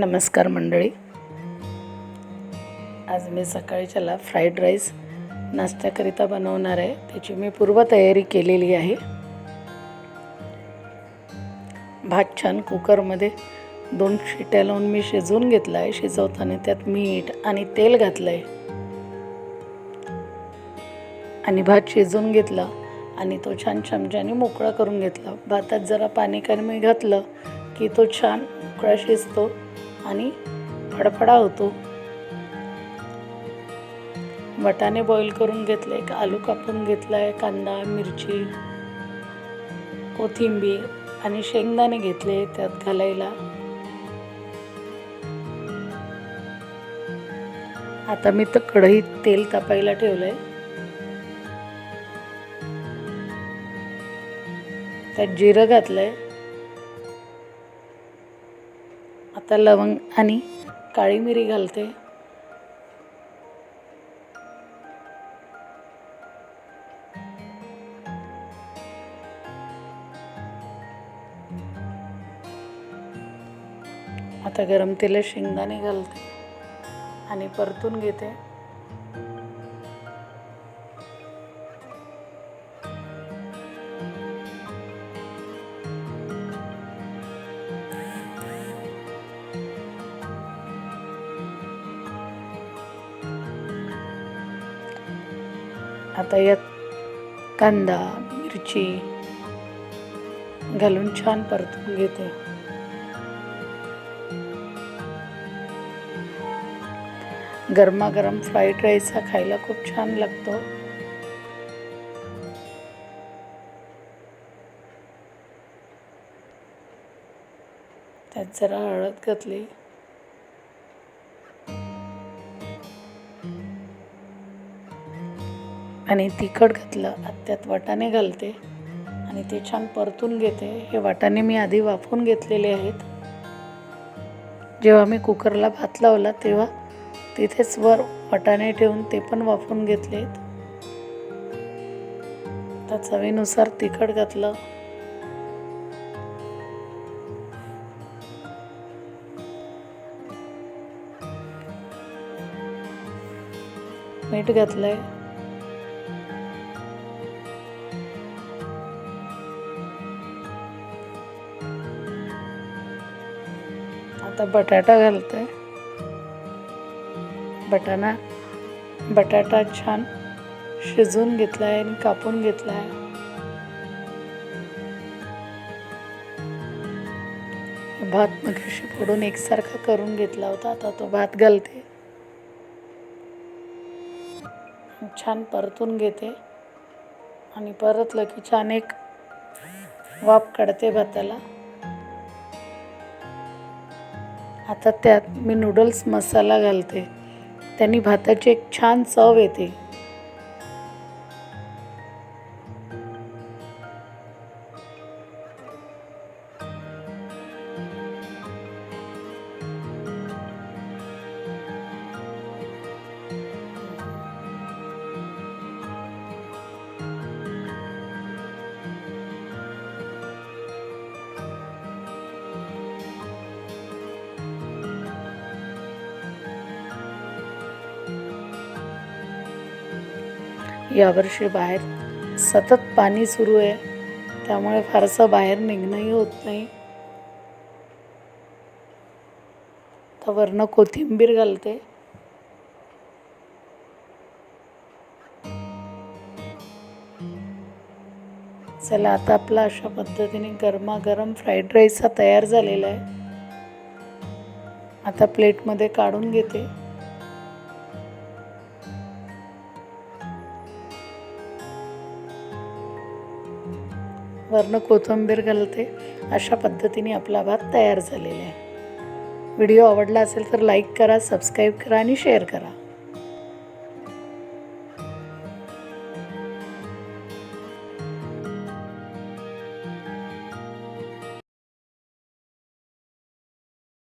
नमस्कार मंडळी. आज मी सकाळच्याला फ्राईड राईस नाश्त्याकरिता बनवणार आहे. त्याची मी पूर्वतयारी केलेली आहे. भात छान कुकरमध्ये दोन शिट्या लावून मी शिजवून घेतला आहे शिजवताना त्यात मीठ आणि तेल घातलं आहे आणि भात शिजवून घेतला आणि तो छान चमच्याने मोकळा करून घेतला. भातात जरा पाणी कमी घातलं की तो छान मोकळा शिजतो. आणि फडफडा होतो. वटाणे बॉईल करून घेतले एक आलू कापून घेतला आहे कांदा मिरची कोथिंबीर आणि शेंगदाणे घेतले त्यात घालायला. आता मी तर कढईत तेल तापायला ठेवलंय. त्यात जिरं घातलंय. आता लवंग आणि काळी मिरी घालते. आता गरम तेलात शेंगदाणे घालते आणि परतून घेते. आता यात कांदा मिरची घालून छान परतून घेते. गरमागरम फ्राईड राईस हा खायला खूप छान लागतो. त्यात जरा हळद घातली. आणि तिखट घातलं त्यात वाटाणे घालते. आणि ते छान परतून घेते. हे वाटाणे मी आधी वाफवून घेतलेले आहेत. जेव्हा मी कुकरला भात लावला तेव्हा तिथेच वर वाटाणे ठेवून ते पण वाफवून घेतले त्या चवीनुसार तिखट घातलं. मीठ घातलंय. आता बटाटा घालते बटाणा बटाटा छान शिजवून घेतला आहे आणि कापून घेतला आहे भात मगाशी फोडून एकसारखा करून घेतला होता आता तो भात घालते. छान परतून घेते. आणि परतलं की छान एक वाफ काढते भाताला. आता त्यात मी नूडल्स मसाला घालते. त्यांनी भाताची एक छान चव येते. यावर्षी बाहेर सतत पाणी सुरू आहे. त्यामुळे फारसं बाहेर निघणंही होत नाही. तर वरनं कोथिंबीर घालते. चला आता आपला अशा पद्धतीने गरमागरम फ्राईड राईस हा तयार झालेला आहे. आता प्लेटमध्ये काढून घेते. वरनं कोथिंबीर घालते. अशा पद्धतीने आपला भात तयार झालेला आहे. व्हिडिओ आवडला असेल तर लाईक करा सबस्क्राईब करा आणि शेअर करा.